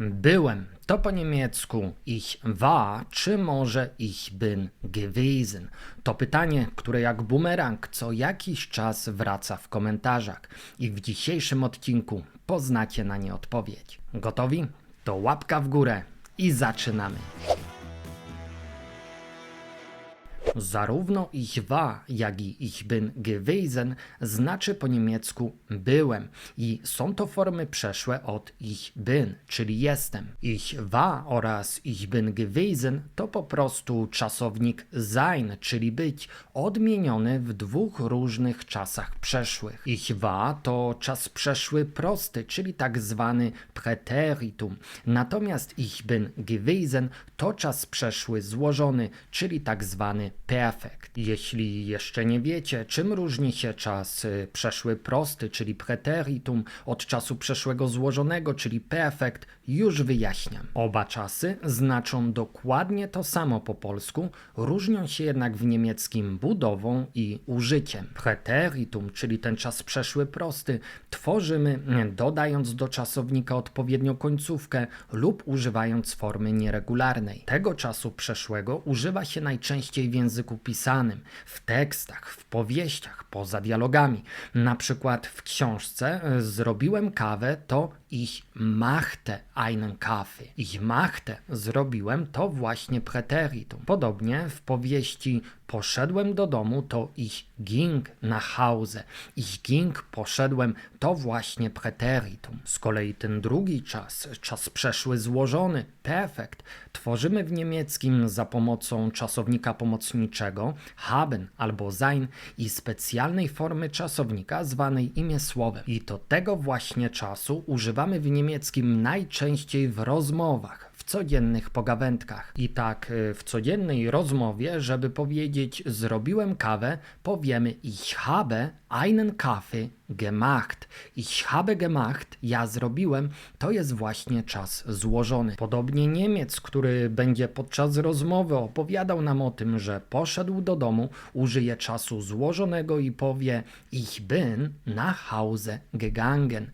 Byłem. To po niemiecku ich war, czy może ich bin gewesen? To pytanie, które jak bumerang co jakiś czas wraca w komentarzach. I w dzisiejszym odcinku poznacie na nie odpowiedź. Gotowi? To łapka w górę i zaczynamy. Zarówno ich war, jak i ich bin gewesen znaczy po niemiecku byłem i są to formy przeszłe od ich bin, czyli jestem. Ich war oraz ich bin gewesen to po prostu czasownik sein, czyli być, odmieniony w dwóch różnych czasach przeszłych. Ich war to czas przeszły prosty, czyli tak zwany Präteritum. Natomiast ich bin gewesen to czas przeszły złożony, czyli tak zwany perfekt. Jeśli jeszcze nie wiecie, czym różni się czas y, przeszły prosty, czyli preteritum, od czasu przeszłego złożonego, czyli perfekt, już wyjaśniam. Oba czasy znaczą dokładnie to samo po polsku, różnią się jednak w niemieckim budową i użyciem. Preteritum, czyli ten czas przeszły prosty, tworzymy dodając do czasownika odpowiednią końcówkę lub używając formy nieregularnej. Tego czasu przeszłego używa się najczęściej w języku pisanym, w tekstach, w powieściach, poza dialogami. Na przykład w książce y, Zrobiłem kawę to ich machte einen Kaffee. Ich machte zrobiłem to właśnie preteritum. Podobnie w powieści Poszedłem do domu to ich ging nach Hause. Ich ging poszedłem to właśnie preteritum. Z kolei ten drugi czas, czas przeszły złożony, perfekt, tworzymy w niemieckim za pomocą czasownika pomocniczego haben albo sein i specjalnej formy czasownika zwanej imię słowem. I to tego właśnie czasu używamy w niemieckim najczęściej w rozmowach, w codziennych pogawędkach. I tak y, w codziennej rozmowie, żeby powiedzieć zrobiłem kawę, powiemy ich habe einen Kaffee gemacht. Ich habe gemacht, ja zrobiłem, to jest właśnie czas złożony. Podobnie Niemiec, który będzie podczas rozmowy opowiadał nam o tym, że poszedł do domu, użyje czasu złożonego i powie ich bin nach Hause gegangen.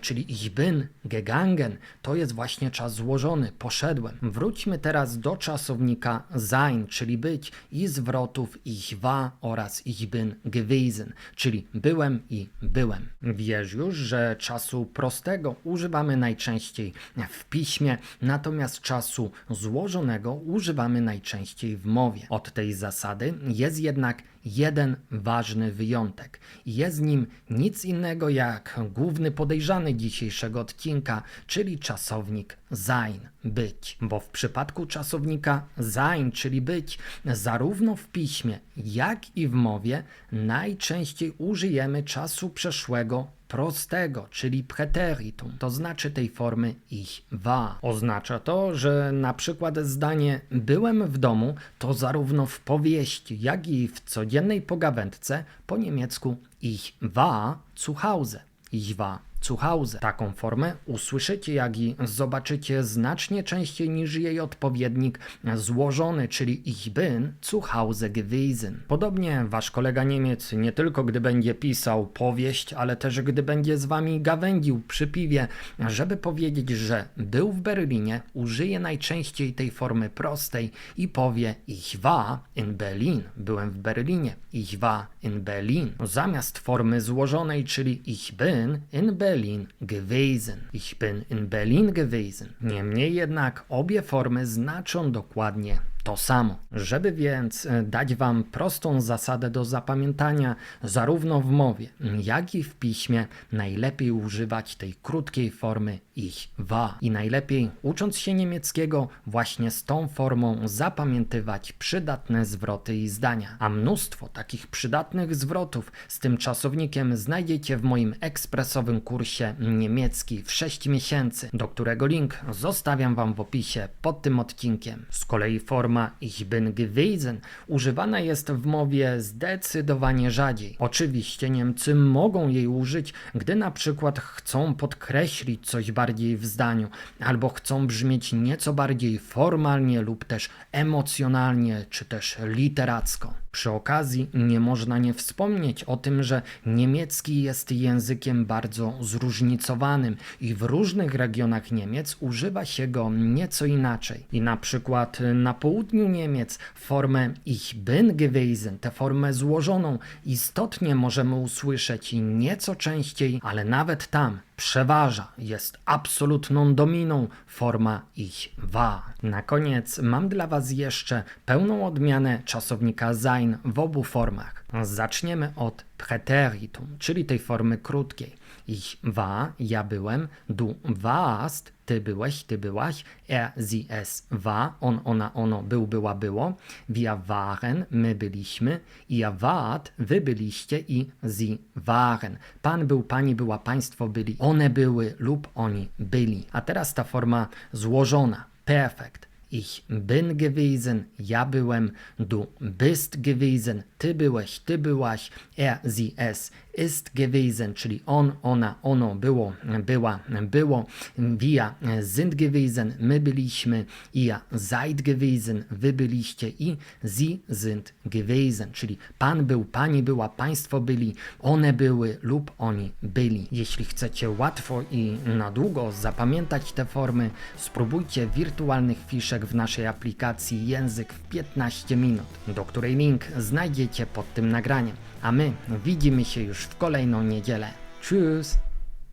Czyli ich bin gegangen to jest właśnie czas złożony, poszedłem. Wróćmy teraz do czasownika sein, czyli być i zwrotów ich war oraz ich bin gewesen, czyli byłem i byłem. Wiesz już, że czasu prostego używamy najczęściej w piśmie, natomiast czasu złożonego używamy najczęściej w mowie. Od tej zasady jest jednak jeden ważny wyjątek. Jest nim nic innego jak główny podejrzany dzisiejszego odcinka, czyli czasownik sein, być. Bo w przypadku czasownika sein, czyli być, zarówno w piśmie, jak i w mowie najczęściej użyjemy czasu przeszłego prostego, czyli preteritum, to znaczy tej formy ich war. Oznacza to, że na przykład zdanie byłem w domu to zarówno w powieści, jak i w codziennej pogawędce po niemiecku ich war zu Hause. Ich war zu Hause. Taką formę usłyszycie, jak i zobaczycie znacznie częściej niż jej odpowiednik złożony, czyli ich bin zu Hause gewesen. Podobnie wasz kolega Niemiec nie tylko gdy będzie pisał powieść, ale też gdy będzie z wami gawędził przy piwie, żeby powiedzieć, że był w Berlinie, użyje najczęściej tej formy prostej i powie ich war in Berlin. Byłem w Berlinie. Ich war in Berlin. Zamiast formy złożonej, czyli ich bin in Berlin Berlin gewesen. Ich bin in Berlin gewesen. Niemniej jednak obie formy znaczą dokładnie to samo. Żeby więc e, dać Wam prostą zasadę do zapamiętania, zarówno w mowie, jak i w piśmie, najlepiej używać tej krótkiej formy ich war. I najlepiej, ucząc się niemieckiego, właśnie z tą formą zapamiętywać przydatne zwroty i zdania. A mnóstwo takich przydatnych zwrotów z tym czasownikiem znajdziecie w moim ekspresowym kursie niemiecki w 6 miesięcy, do którego link zostawiam Wam w opisie pod tym odcinkiem. Z kolei forma ich bin gewesen używana jest w mowie zdecydowanie rzadziej. Oczywiście Niemcy mogą jej użyć, gdy na przykład chcą podkreślić coś bardziej w zdaniu, albo chcą brzmieć nieco bardziej formalnie lub też emocjonalnie, czy też literacko. Przy okazji nie można nie wspomnieć o tym, że niemiecki jest językiem bardzo zróżnicowanym i w różnych regionach Niemiec używa się go nieco inaczej. I na przykład na południu Niemiec formę ich bin gewesen, tę formę złożoną, istotnie możemy usłyszeć nieco częściej, ale nawet tam przeważa, jest absolutną dominą forma ich war. Na koniec mam dla Was jeszcze pełną odmianę czasownika sein w obu formach. Zaczniemy od Präteritum, czyli tej formy krótkiej. Ich war, ja byłem, du warst, ty byłeś, ty byłaś, er, sie, es war, on, ona, ono, był, była, było, wir waren, my byliśmy, ihr wart, wy byliście i sie waren. Pan był, pani była, państwo byli, one były lub oni byli. A teraz ta forma złożona, perfekt. Ich bin gewesen, ja byłem, du bist gewesen, ty byłeś, ty byłaś, er, sie, es ist gewesen, czyli on, ona, ono, było, była, było, wir sind gewesen, my byliśmy, ihr seid gewesen, wy byliście. I sie sind gewesen, czyli pan był, pani była, państwo byli, one były lub oni byli. Jeśli chcecie łatwo i na długo zapamiętać te formy, spróbujcie wirtualnych fiszek w naszej aplikacji Język w 15 minut, do której link znajdziecie pod tym nagraniem. A my widzimy się już w kolejną niedzielę. Tschüss!